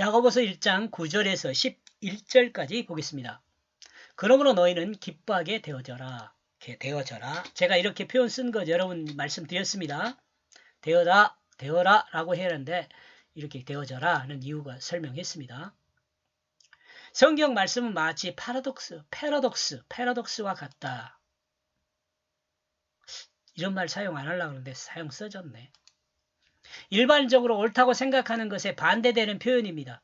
야고보서 1장 9절에서 11절까지 보겠습니다. 그러므로 너희는 기뻐하게 되어져라. 이렇게 되어져라. 제가 이렇게 표현 쓴 거 여러분 말씀드렸습니다. 되어라, 되어라 라고 해야 하는데 이렇게 되어져라 하는 이유가 설명했습니다. 성경 말씀은 마치 파라독스, 패러독스, 패러독스와 같다. 이런 말 사용 안 하려고 하는데 사용 써졌네. 일반적으로 옳다고 생각하는 것에 반대되는 표현입니다.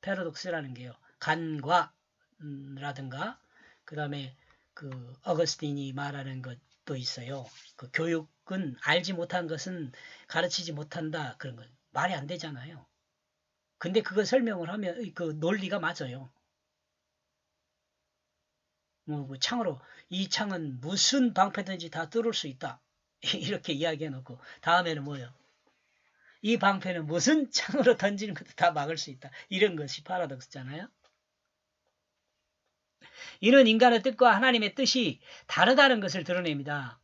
패러독스라는 게요. 간과 음, 라든가 그 다음에 그 어거스틴이 말하는 것도 있어요. 그 교육은 알지 못한 것은 가르치지 못한다 그런 거 말이 안 되잖아요. 근데 그거 설명을 하면 그 논리가 맞아요. 뭐, 뭐 창으로 이 창은 무슨 방패든지 다 뚫을 수 있다. 이렇게 이야기해 놓고 다음에는 뭐요? 이 방패는 무슨 창으로 던지는 것도 다 막을 수 있다. 이런 것이 파라독스잖아요. 이는 인간의 뜻과 하나님의 뜻이 다르다는 것을 드러냅니다.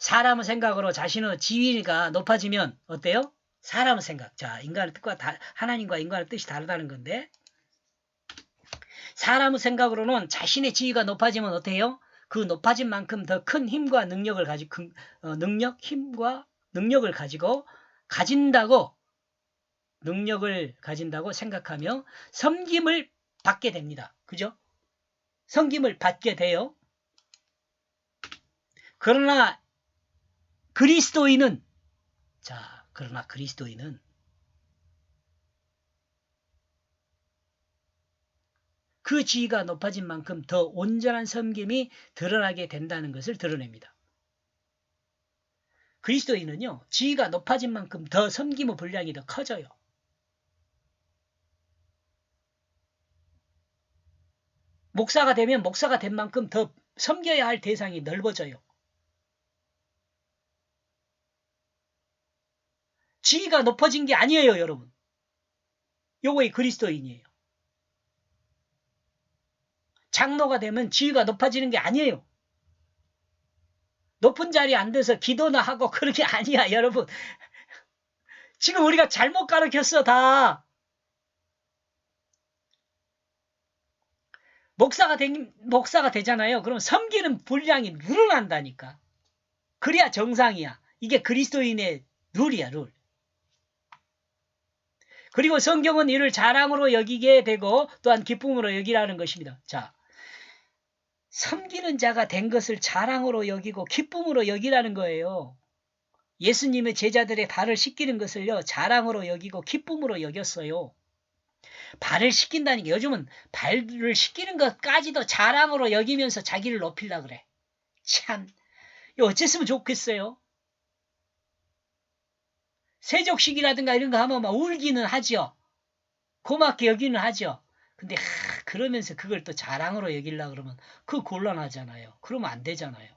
사람의 생각으로 자신의 지위가 높아지면 어때요? 사람의 생각. 자, 인간의 뜻과 다, 하나님과 인간의 뜻이 다르다는 건데 사람의 생각으로는 자신의 지위가 높아지면 어때요? 그 높아진 만큼 더 큰 힘과 능력을 가지고 어, 능력, 힘과 능력을 가지고 가진다고 능력을 가진다고 생각하며 섬김을 받게 됩니다. 그죠? 섬김을 받게 돼요. 그러나 그리스도인은 자, 그러나 그리스도인은 그 지위가 높아진 만큼 더 온전한 섬김이 드러나게 된다는 것을 드러냅니다. 그리스도인은요, 지위가 높아진 만큼 더 섬김의 분량이 더 커져요. 목사가 되면 목사가 된 만큼 더 섬겨야 할 대상이 넓어져요. 지위가 높아진 게 아니에요, 여러분. 요거이 그리스도인이에요. 장로가 되면 지위가 높아지는 게 아니에요. 높은 자리에 앉아서 기도나 하고 그런 게 아니야, 여러분. 지금 우리가 잘못 가르쳤어, 다. 목사가 되, 목사가 되잖아요. 그럼 섬기는 분량이 늘어난다니까. 그래야 정상이야. 이게 그리스도인의 룰이야, 룰. 그리고 성경은 이를 자랑으로 여기게 되고 또한 기쁨으로 여기라는 것입니다. 자, 섬기는 자가 된 것을 자랑으로 여기고 기쁨으로 여기라는 거예요. 예수님의 제자들의 발을 씻기는 것을요, 자랑으로 여기고 기쁨으로 여겼어요. 발을 씻긴다는 게 요즘은 발을 씻기는 것까지도 자랑으로 여기면서 자기를 높이려 그래. 참, 이거 어쨌으면 좋겠어요? 세족식이라든가 이런 거 하면 막 울기는 하죠. 고맙게 여기는 하죠. 근데 하, 그러면서 그걸 또 자랑으로 여기려 그러면 그 곤란하잖아요. 그러면 안 되잖아요.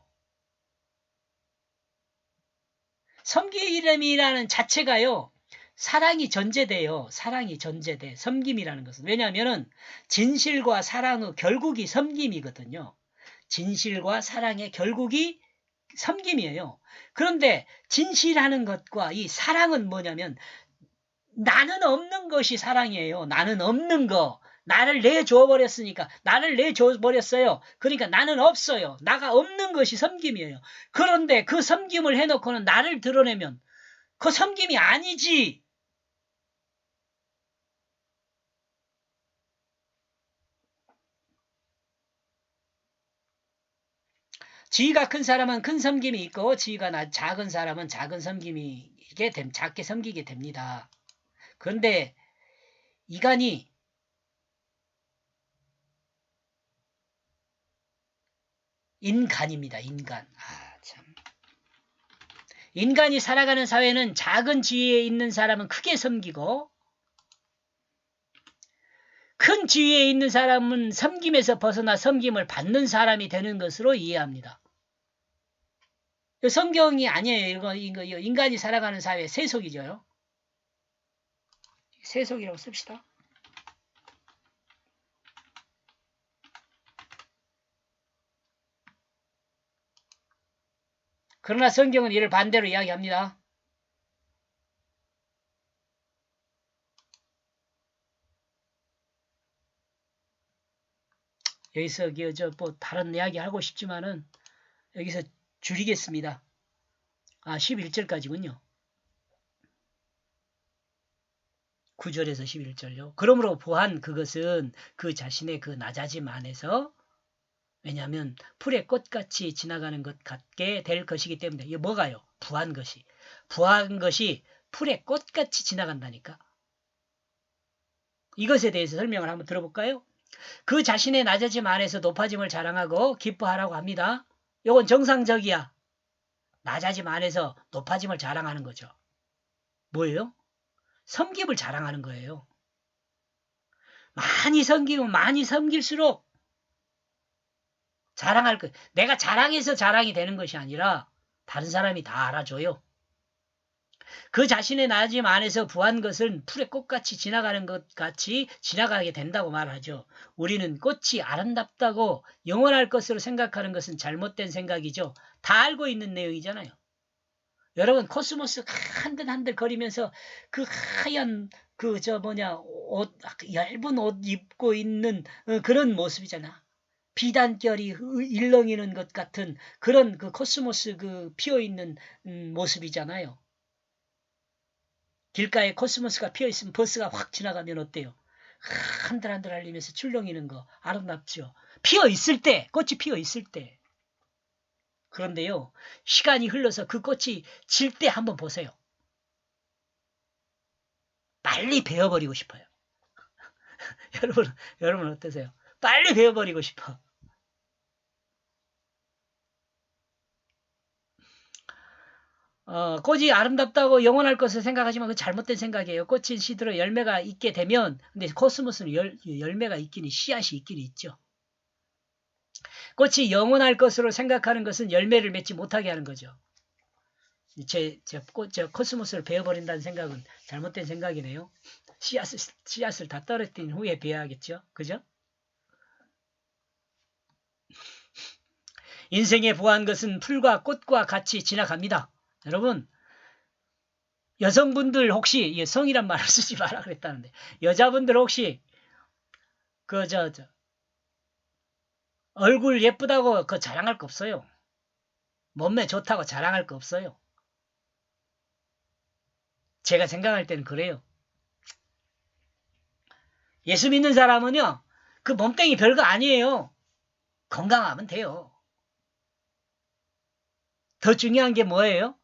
섬기름이라는 자체가요. 사랑이 전제돼요. 사랑이 전제돼. 섬김이라는 것은. 왜냐하면 진실과 사랑의 결국이 섬김이거든요. 진실과 사랑의 결국이 섬김이에요. 그런데 진실하는 것과 이 사랑은 뭐냐면 나는 없는 것이 사랑이에요. 나는 없는 거. 나를 내줘 버렸으니까 나를 내줘 버렸어요. 그러니까 나는 없어요. 나가 없는 것이 섬김이에요. 그런데 그 섬김을 해놓고는 나를 드러내면 그 섬김이 아니지. 지위가 큰 사람은 큰 섬김이 있고 지위가 작은 사람은 작은 섬김이 이게 작게 섬기게 됩니다. 그런데 이간이 인간입니다. 인간. 아, 참. 인간이 살아가는 사회는 작은 지위에 있는 사람은 크게 섬기고 큰 지위에 있는 사람은 섬김에서 벗어나 섬김을 받는 사람이 되는 것으로 이해합니다. 성경이 아니에요. 이거, 이거 인간이 살아가는 사회 세속이죠. 세속이라고 씁시다. 그러나 성경은 이를 반대로 이야기합니다. 여기서 저뭐 다른 이야기 하고 싶지만은 여기서 줄이겠습니다. 아 11절까지군요. 9절에서 11절요. 그러므로 보한 그것은 그 자신의 그 낮아짐 안에서 왜냐하면 풀의 꽃같이 지나가는 것 같게 될 것이기 때문에 이게 뭐가요? 부한 것이 부한 것이 풀의 꽃같이 지나간다니까. 이것에 대해서 설명을 한번 들어볼까요? 그 자신의 낮아짐 안에서 높아짐을 자랑하고 기뻐하라고 합니다. 이건 정상적이야. 낮아짐 안에서 높아짐을 자랑하는 거죠. 뭐예요? 섬김을 자랑하는 거예요. 많이 섬기면 많이 섬길수록 자랑할 거. 내가 자랑해서 자랑이 되는 것이 아니라 다른 사람이 다 알아줘요. 그 자신의 낮아짐 안에서 부한 것은 풀의 꽃같이 지나가는 것 같이 지나가게 된다고 말하죠. 우리는 꽃이 아름답다고 영원할 것으로 생각하는 것은 잘못된 생각이죠. 다 알고 있는 내용이잖아요. 여러분 코스모스 한들 한들 거리면서 그 하얀 그 저 뭐냐 옷 얇은 옷 입고 있는 어, 그런 모습이잖아. 비단결이 일렁이는 것 같은 그런 그 코스모스 그 피어 있는 음, 모습이잖아요. 길가에 코스모스가 피어 있으면 버스가 확 지나가면 어때요? 한들한들 알리면서 출렁이는 거 아름답죠. 피어 있을 때 꽃이 피어 있을 때 그런데요, 시간이 흘러서 그 꽃이 질 때 한번 보세요. 빨리 베어버리고 싶어요. 여러분, 여러분 어떠세요? 빨리 베어버리고 싶어. 어, 꽃이 아름답다고 영원할 것을 생각하지만 그 잘못된 생각이에요. 꽃이 시들어 열매가 있게 되면, 근데 코스모스는 열, 열매가 있기는 씨앗이 있기는 있죠. 꽃이 영원할 것으로 생각하는 것은 열매를 맺지 못하게 하는 거죠. 제, 제, 꽃, 저 코스모스를 베어버린다는 생각은 잘못된 생각이네요. 씨앗을, 씨앗을 다 떨어뜨린 후에 베어야겠죠. 그죠? 인생에 부한 것은 풀과 꽃과 같이 지나갑니다. 여러분, 여성분들 혹시 성이란 말을 쓰지 마라 그랬다는데 여자분들 혹시 그저 저 얼굴 예쁘다고 그 자랑할 거 없어요. 몸매 좋다고 자랑할 거 없어요. 제가 생각할 때는 그래요. 예수 믿는 사람은요, 그 몸뚱이 별거 아니에요. 건강하면 돼요. 더 중요한 게 뭐예요?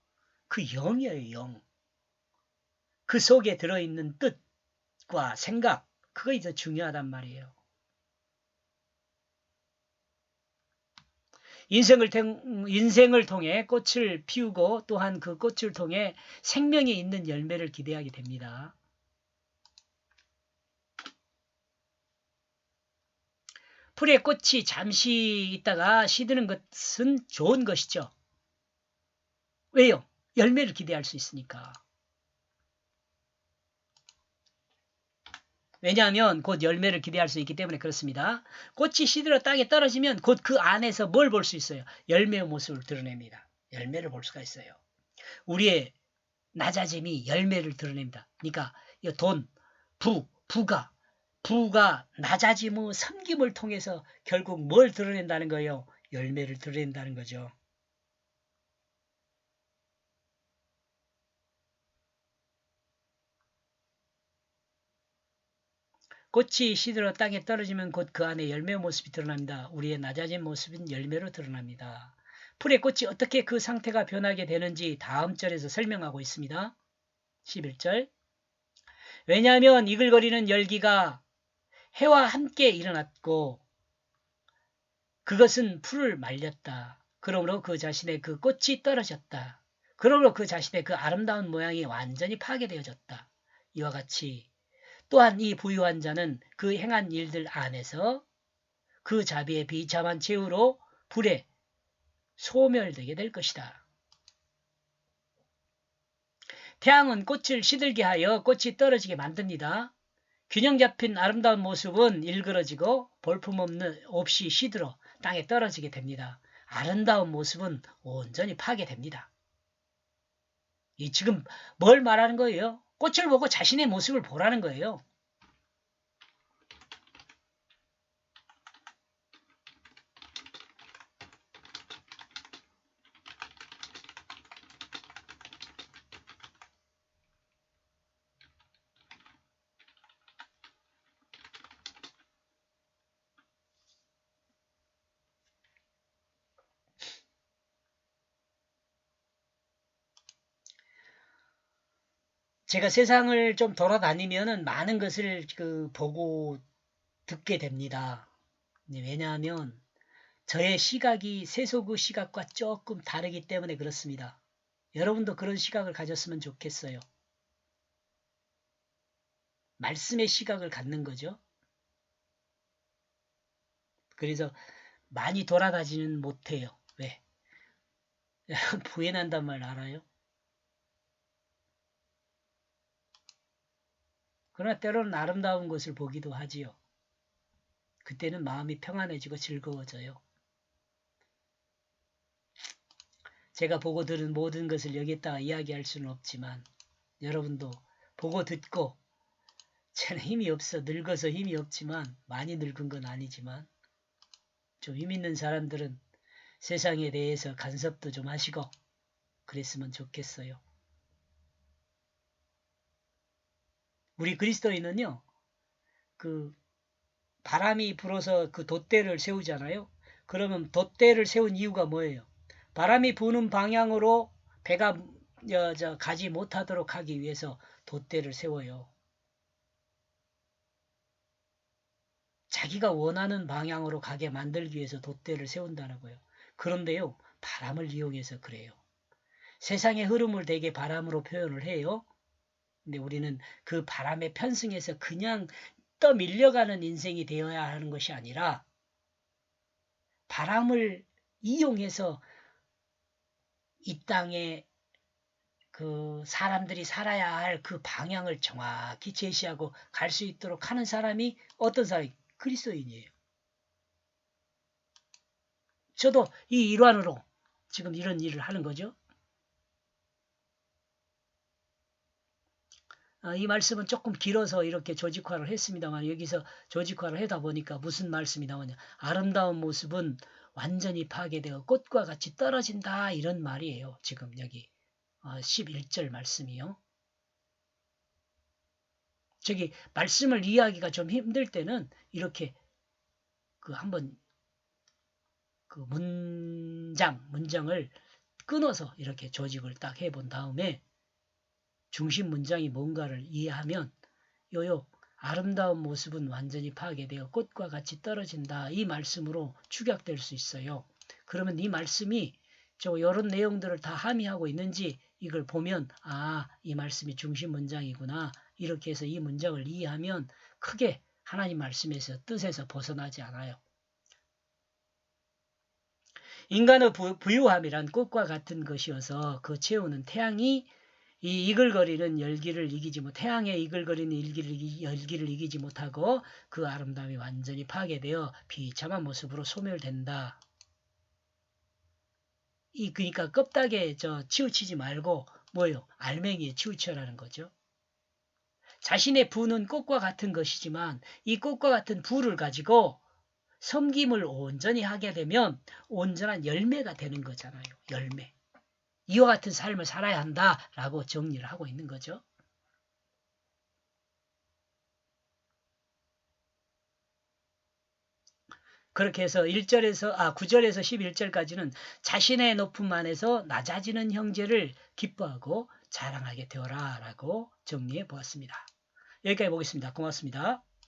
그 영이에요, 영. 그 속에 들어있는 뜻과 생각, 그거 더 중요하단 말이에요. 인생을, 인생을 통해 꽃을 피우고 또한 그 꽃을 통해 생명이 있는 열매를 기대하게 됩니다. 풀에 꽃이 잠시 있다가 시드는 것은 좋은 것이죠. 왜요? 열매를 기대할 수 있으니까. 왜냐하면 곧 열매를 기대할 수 있기 때문에 그렇습니다. 꽃이 시들어 땅에 떨어지면 곧 그 안에서 뭘 볼 수 있어요? 열매의 모습을 드러냅니다. 열매를 볼 수가 있어요. 우리의 낮아짐이 열매를 드러냅니다. 그러니까 돈, 부, 부가, 부가 낮아짐의 섬김을 통해서 결국 뭘 드러낸다는 거예요? 열매를 드러낸다는 거죠. 꽃이 시들어 땅에 떨어지면 곧 그 안에 열매 모습이 드러납니다. 우리의 낮아진 모습은 열매로 드러납니다. 풀의 꽃이 어떻게 그 상태가 변하게 되는지 다음 절에서 설명하고 있습니다. 11절 왜냐하면 이글거리는 열기가 해와 함께 일어났고 그것은 풀을 말렸다. 그러므로 그 자신의 그 꽃이 떨어졌다. 그러므로 그 자신의 그 아름다운 모양이 완전히 파괴되어졌다. 이와 같이 또한 이 부유한 자는 그 행한 일들 안에서 그 자비의 비참한 최후로 불에 소멸되게 될 것이다. 태양은 꽃을 시들게 하여 꽃이 떨어지게 만듭니다. 균형 잡힌 아름다운 모습은 일그러지고 볼품 없는 없이 시들어 땅에 떨어지게 됩니다. 아름다운 모습은 온전히 파괴됩니다. 이 지금 뭘 말하는 거예요? 꽃을 보고 자신의 모습을 보라는 거예요. 제가 세상을 좀 돌아다니면은 많은 것을 그 보고 듣게 됩니다. 네, 왜냐하면 저의 시각이 세속의 시각과 조금 다르기 때문에 그렇습니다. 여러분도 그런 시각을 가졌으면 좋겠어요. 말씀의 시각을 갖는 거죠. 그래서 많이 돌아다니지는 못해요. 왜? 부인한단 말 알아요? 그러나 때로는 아름다운 것을 보기도 하지요. 그때는 마음이 평안해지고 즐거워져요. 제가 보고 들은 모든 것을 여기다가 이야기할 수는 없지만 여러분도 보고 듣고 저는 힘이 없어 늙어서 힘이 없지만 많이 늙은 건 아니지만 좀 힘 있는 사람들은 세상에 대해서 간섭도 좀 하시고 그랬으면 좋겠어요. 우리 그리스도인은요, 그 바람이 불어서 그 돛대를 세우잖아요. 그러면 돛대를 세운 이유가 뭐예요? 바람이 부는 방향으로 배가 가지 못하도록 하기 위해서 돛대를 세워요. 자기가 원하는 방향으로 가게 만들기 위해서 돛대를 세운다라고요. 그런데요, 바람을 이용해서 그래요. 세상의 흐름을 되게 바람으로 표현을 해요. 근데 우리는 그 바람에 편승해서 그냥 떠밀려가는 인생이 되어야 하는 것이 아니라 바람을 이용해서 이 땅에 그 사람들이 살아야 할 그 방향을 정확히 제시하고 갈 수 있도록 하는 사람이 어떤 사람이 그리스도인이에요. 저도 이 일환으로 지금 이런 일을 하는 거죠. 아, 이 말씀은 조금 길어서 이렇게 조직화를 했습니다만 여기서 조직화를 하다 보니까 무슨 말씀이 나오냐. 아름다운 모습은 완전히 파괴되어 꽃과 같이 떨어진다 이런 말이에요. 지금 여기 11절 어, 말씀이요. 저기 말씀을 이해하기가 좀 힘들 때는 이렇게 그 한번 그 문장 문장을 끊어서 이렇게 조직을 딱 해본 다음에 중심 문장이 뭔가를 이해하면 요요 아름다운 모습은 완전히 파괴되어 꽃과 같이 떨어진다 이 말씀으로 축약될 수 있어요. 그러면 이 말씀이 저 이런 내용들을 다 함의하고 있는지 이걸 보면 아 이 말씀이 중심 문장이구나 이렇게 해서 이 문장을 이해하면 크게 하나님 말씀에서 뜻에서 벗어나지 않아요. 인간의 부유함이란 꽃과 같은 것이어서 그 채우는 태양이 이 이글거리는 열기를 이기지 못, 태양의 이글거리는 열기를, 이기, 열기를 이기지 못하고 그 아름다움이 완전히 파괴되어 비참한 모습으로 소멸된다. 이 그러니까 껍데기에 저 치우치지 말고 뭐요? 알맹이에 치우쳐라는 거죠. 자신의 부는 꽃과 같은 것이지만 이 꽃과 같은 부를 가지고 섬김을 온전히 하게 되면 온전한 열매가 되는 거잖아요. 열매. 이와 같은 삶을 살아야 한다라고 정리를 하고 있는 거죠. 그렇게 해서 1절에서 아 9절에서 11절까지는 자신의 높음 안에서 낮아지는 형제를 기뻐하고 자랑하게 되어라라고 정리해 보았습니다. 여기까지 보겠습니다. 고맙습니다.